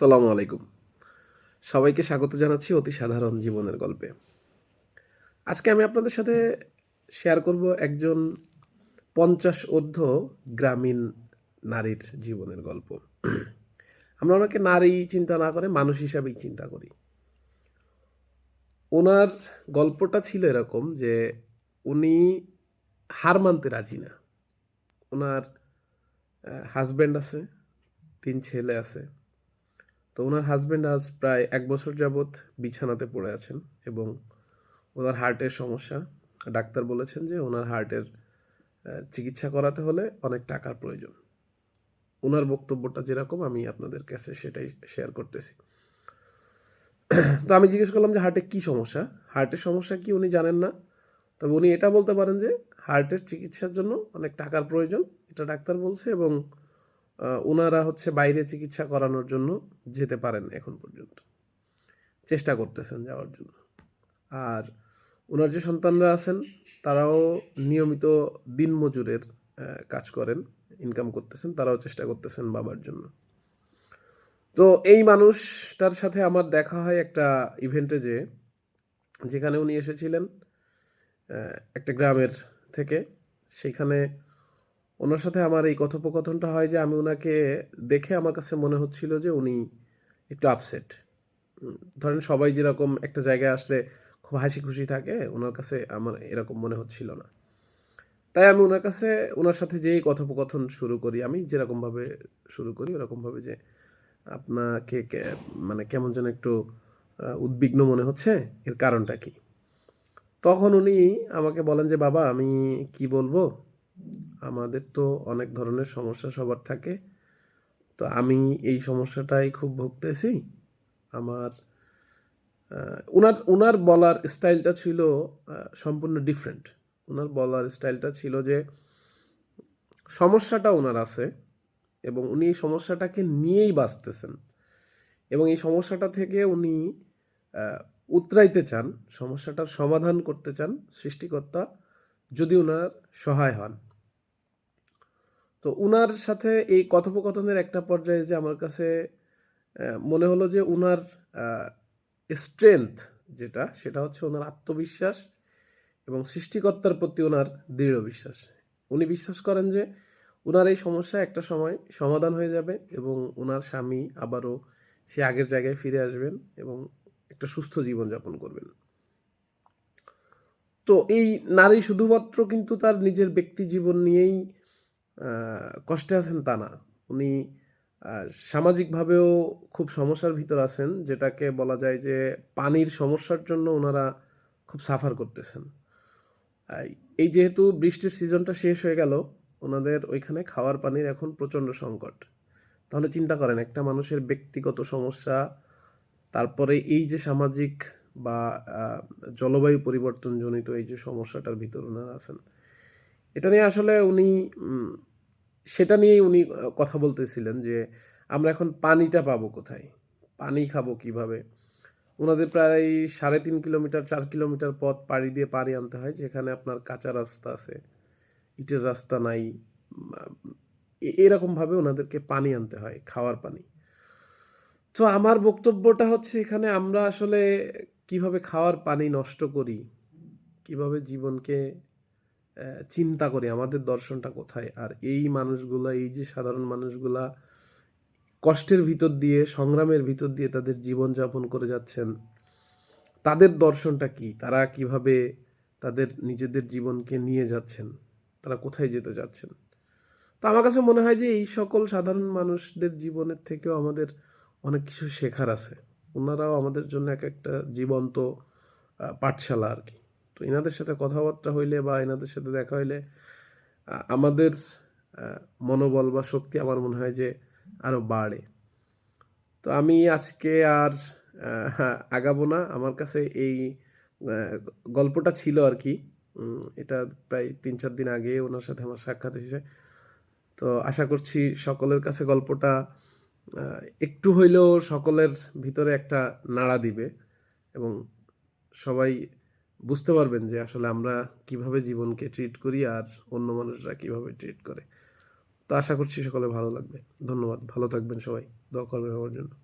সালামু আলাইকুম। সবাইকে স্বাগত জানাচ্ছি অতি সাধারণ জীবনের গল্পে। আজকে আমি আপনাদের সাথে শেয়ার করব একজন পঞ্চাশ ঊর্ধ্ব গ্রামীণ নারীর জীবনের গল্প। আমরা ওনাকে নারী চিন্তা না করে, মানুষ হিসাবেই চিন্তা করি। ওনার গল্পটা ছিল এরকম যে উনি হার মানতে রাজি না। ওনার হাজব্যান্ড আছে, তিন ছেলে আছে। তো ওনার হাজব্যান্ড আজ প্রায় এক বছর যাবৎ বিছানাতে পড়ে আছেন এবং ওনার হার্টের সমস্যা। ডাক্তার বলেছেন যে ওনার হার্টের চিকিৎসা করাতে হলে অনেক টাকার প্রয়োজন। ওনার বক্তব্যটা যেরকম, আমি আপনাদের কাছে সেটাই শেয়ার করতেছি। তো আমি জিজ্ঞেস করলাম যে হার্টে কী সমস্যা? হার্টের সমস্যা কি উনি জানেন না? তবে উনি এটা বলতে পারেন যে হার্টের চিকিৎসার জন্য অনেক টাকার প্রয়োজন, এটা ডাক্তার বলছে এবং ওনারা হচ্ছে বাইরে চিকিৎসা করানোর জন্য যেতে পারেন এখন পর্যন্ত। চেষ্টা করতেছেন যাওয়ার জন্য। আর ওনার যে সন্তানরা আছেন, তারাও নিয়মিত দিনমজুরের কাজ করেন ইনকাম করতেছেন, তারাও চেষ্টা করতেছেন বাবার জন্য। তো এই মানুষটার সাথে আমার দেখা হয় একটা ইভেন্টে যে, যেখানে উনি এসেছিলেন একটা গ্রামের থেকে। সেখানে ওনার সাথে আমার এই কথোপকথনটা হয় যে আমি ওনাকে দেখে আমার কাছে মনে হচ্ছিল যে উনি একটু আপসেট ধরেন সবাই যেরকম একটা জায়গায় আসলে খুব হাসি খুশি থাকে, ওনার কাছে আমার এরকম মনে হচ্ছিল না। তাই আমি ওনার কাছে ওনার সাথে যেই কথোপকথন শুরু করি, আমি যেরকমভাবে শুরু করি ওরকমভাবে যে আপনাকে মানে কেমন যেন একটু উদ্বিগ্ন মনে হচ্ছে, এর কারণটা কি? তখন উনি আমাকে বলেন যে, বাবা, আমি কি বলব? আমাদের তো অনেক ধরনের সমস্যা সবার থাকে। তো আমি এই সমস্যাটাই খুব ভুগতেছি। আমার আহ, উনার উনার বলার স্টাইলটা ছিল সম্পূর্ণ ডিফারেন্ট ওনার বলার স্টাইলটা ছিল যে সমস্যাটা ওনার আছে এবং উনি এই সমস্যাটাকে নিয়েই বাঁচতেছেন। এবং এই সমস্যাটা থেকে উনি উতরাইতে চান সমস্যাটার সমাধান করতে চান সৃষ্টিকর্তা যদি ওনার সহায় হন। তো উনার সাথে এই কথোপকথনের একটা পর্যায়ে যে আমার কাছে মনে হলো যে উনার স্ট্রেংথ যেটা, সেটা হচ্ছে ওনার আত্মবিশ্বাস এবং সৃষ্টিকর্তার প্রতি ওনার দৃঢ় বিশ্বাস। উনি বিশ্বাস করেন যে ওনার এই সমস্যা একটা সময় সমাধান হয়ে যাবে এবং ওনার স্বামী আবারও সে আগের জায়গায় ফিরে আসবেন এবং একটা সুস্থ জীবনযাপন করবেন। তো এই নারী শুধুমাত্র কিন্তু তার নিজের ব্যক্তি জীবন নিয়েই কষ্টে আছেন তা না। উনি সামাজিকভাবেও খুব সমস্যার ভিতর আছেন, যেটাকে বলা যায় যে পানির সমস্যার জন্য ওনারা খুব সাফার করতেছেন। এই যেহেতু বৃষ্টির সিজনটা শেষ হয়ে গেল ওনাদের ওইখানে খাওয়ার পানির এখন প্রচণ্ড সংকট। তাহলে চিন্তা করেন, একটা মানুষের ব্যক্তিগত সমস্যা, তারপরে এই যে সামাজিক বা জলবায়ু পরিবর্তনজনিত এই যে সমস্যাটার ভিতর ওনারা আছেন এটা নিয়ে আসলে উনি সেটা নিয়েই উনি কথা বলতেছিলেন যে আমরা এখন পানিটা পাবো কোথায়? পানি খাব কীভাবে? ওনাদের প্রায় সাড়ে তিন কিলোমিটার, চার কিলোমিটার পথ পাড়ি দিয়ে পানি আনতে হয়, যেখানে আপনার কাঁচা রাস্তা আছে, ইটের রাস্তা নাই এরকমভাবে ওনাদেরকে পানি আনতে হয়, খাওয়ার পানি। তো আমার বক্তব্যটা হচ্ছে এখানে আমরা আসলে কীভাবে খাওয়ার পানি নষ্ট করি, কীভাবে জীবনকে চিন্তা করি আমাদের দর্শনটা কোথায়। আর এই মানুষগুলা, এই যে সাধারণ মানুষগুলা কষ্টের ভিতর দিয়ে, সংগ্রামের ভিতর দিয়ে তাদের জীবনযাপন করে যাচ্ছেন, তাদের দর্শনটা কি? তারা কীভাবে তাদের নিজেদের জীবনকে নিয়ে যাচ্ছেন? তারা কোথায় যেতে যাচ্ছেন? তো আমার কাছে মনে হয় যে এই সকল সাধারণ মানুষদের জীবনের থেকেও আমাদের অনেক কিছু শেখার আছে। ওনারাও আমাদের জন্য এক একটা জীবন্ত পাঠশালা আর কি। তো এনাদের সাথে কথাবার্তা হইলে বা এনাদের সাথে দেখা হইলে আমাদের মনোবল বা শক্তি আমার মনে হয় যে আরও বাড়ে। তো আমি আজকে আর আগাবো না। আমার কাছে এই গল্পটা ছিল আর কি। এটা প্রায় তিন চার দিন আগে ওনার সাথে আমার সাক্ষাৎ হয়েছে। তো আশা করছি সকলের কাছে গল্পটা একটু হইলেও সকলের ভিতরে একটা নাড়া দিবে এবং সবাই বুঝতে পারবেন যে আসলে আমরা কীভাবে জীবনকে ট্রিট করি আর অন্য মানুষরা কীভাবে ট্রিট করে। তো আশা করছি সকলে ভালো লাগবে। ধন্যবাদ। ভালো থাকবেন সবাই। দোয়া করবেন আমার জন্য।